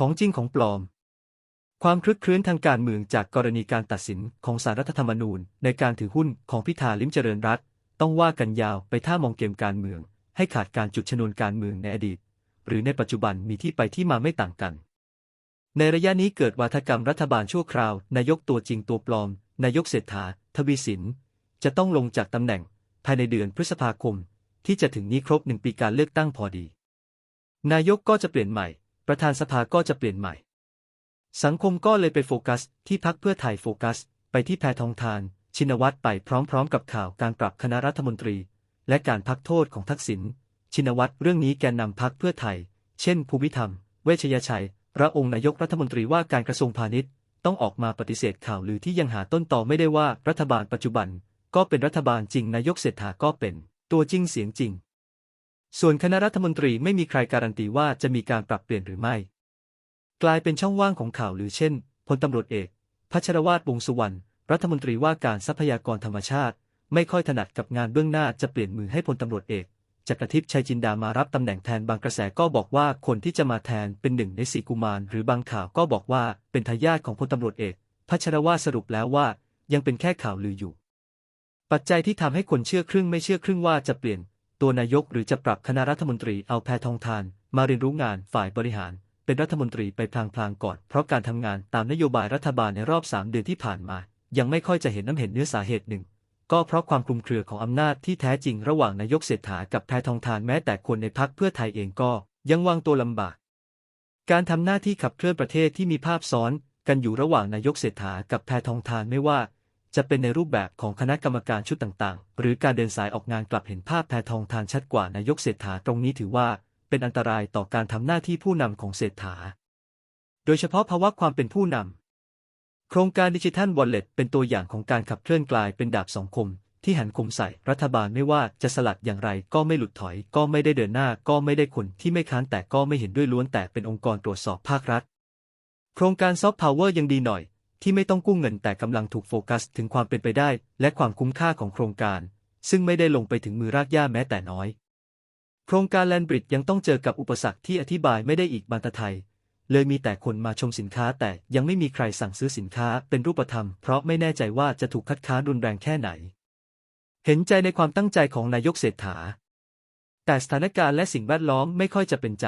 ของจริงของปลอม ความคลึกคลื้นทางการเมืองจากกรณีการตัดสินของสารรัฐธรรมนูญ ในการถือหุ้นของพิธาลิมเจริญรัตต้องว่ากันยาวไปท่ามองเกมการเมือง ให้ขาดการจุดชนวนการเมืองในอดีต หรือในปัจจุบันมีที่ไปที่มาไม่ต่างกัน ในระยะนี้เกิดวาทกรรมรัฐบาลชั่วคราวนายกตัวจริงตัวปลอม นายกเศรษฐา ทวีสิน จะต้องลงจากตำแหน่ง ภายในเดือนพฤษภาคม ที่จะถึงนี้ครบหนึ่งปีการเลือกตั้งพอดี นายกก็จะเปลี่ยนใหม่ ประธานสภาก็จะเปลี่ยนใหม่ สังคมก็เลยไปโฟกัส ที่พักเพื่อไทยโฟกัส ไปที่แพทองทาน ชินวัตรไปพร้อมๆ กับข่าวการปรับคณะรัฐมนตรี และการพักโทษของทักษิณชินวัตรเรื่องนี้แกนนำพักเพื่อไทย เช่น ภูมิธรรม เวชยชัย พระองค์นายกรัฐมนตรีว่าการกระทรวงพาณิชย์ ต้องออกมาปฏิเสธข่าวลือที่ยังหาต้นต่อไม่ได้ว่ารัฐบาลปัจจุบัน ก็เป็นรัฐบาลจริงนายกเศรษฐาก็เป็น ตัวจริงเสียงจริง ส่วนคณะรัฐมนตรีไม่มีใครการันตีว่าจะมีการปรับเปลี่ยนหรือไม่ กลายเป็นช่องว่างของข่าวหรือเช่นพลตำรวจเอก พัชรวาทวงสุวรรณรัฐมนตรีว่าการทรัพยากรธรรมชาติ ไม่ค่อยถนัดกับงานเบื้องหน้าจะเปลี่ยนมือให้พลตำรวจเอกจักรทิพย์ชัยจินดามารับตำแหน่งแทนบางกระแสก็บอกว่าคนที่จะมาแทนเป็นหนึ่งในสี่กุมาร หรือบางข่าวก็บอกว่าเป็นทายาทของพลตำรวจเอก พัชรวาทสรุปแล้วว่ายังเป็นแค่ข่าวลืออยู่ ปัจจัยที่ทำให้คนเชื่อครึ่งไม่เชื่อครึ่งว่าจะเปลี่ยน ตัวนายกหรือจะปรับคณะรัฐมนตรีเอาแพทองทาน มาเรียนรู้งานฝ่ายบริหาร เป็นรัฐมนตรีไปพลางๆก่อน เพราะการทำงานตามนโยบายรัฐบาลในรอบสามเดือนที่ผ่านมา ยังไม่ค่อยจะเห็นน้ำเห็นเนื้อสาเหตุหนึ่ง ก็เพราะความคลุมเครือของอำนาจที่แท้จริงระหว่างนายกเศรษฐากับแพทองทานแม้แต่คนในพักเพื่อไทยเองก็ยังวางตัวลำบาก การทำหน้าที่ขับเคลื่อนประเทศที่มีภาพซ้อน กันอยู่ระหว่างนายกเศรษฐากับแพทองทานไม่ว่า จะเป็นในรูปแบบของคณะกรรมการชุดต่างๆ หรือการเดินสายออกงานกลับเห็นภาพแพทองทานชัดกว่านายกเศรษฐาตรงนี้ถือว่า เป็นอันตรายต่อการทำหน้าที่ผู้นำของเศรษฐา โดยเฉพาะภาวะความเป็นผู้นำ โครงการดิจิทัลวอลเล็ตเป็นตัวอย่างของการขับเคลื่อนกลายเป็นดาบสองคม ที่หันคมใส่รัฐบาลไม่ว่าจะสลัดอย่างไรก็ไม่หลุดถอย ก็ไม่ได้เดินหน้าก็ไม่ได้คนที่ไม่ค้านแต่ก็ไม่เห็นด้วยล้วนแต่เป็นองค์กรตรวจสอบภาครัฐ โครงการซอฟต์พาวเวอร์ยังดีหน่อย ที่ไม่ต้องกู้เงินแต่กำลังถูกโฟกัสถึงความเป็นไปได้ และความคุ้มค่าของโครงการ ซึ่งไม่ได้ลงไปถึงมือรากหญ้าแม้แต่น้อย โครงการแลนบริดยังต้องเจอกับอุปสรรคที่อธิบายไม่ได้อีกบรรทไทย เลยมีแต่คนมาชมสินค้าแต่ยังไม่มีใครสั่งซื้อสินค้าเป็นรูปธรรม เพราะไม่แน่ใจว่าจะถูกคัดค้านรุนแรงแค่ไหน เห็นใจในความตั้งใจของนายกเศรษฐา แต่สถานการณ์และสิ่งแวดล้อมไม่ค่อยจะเป็นใจ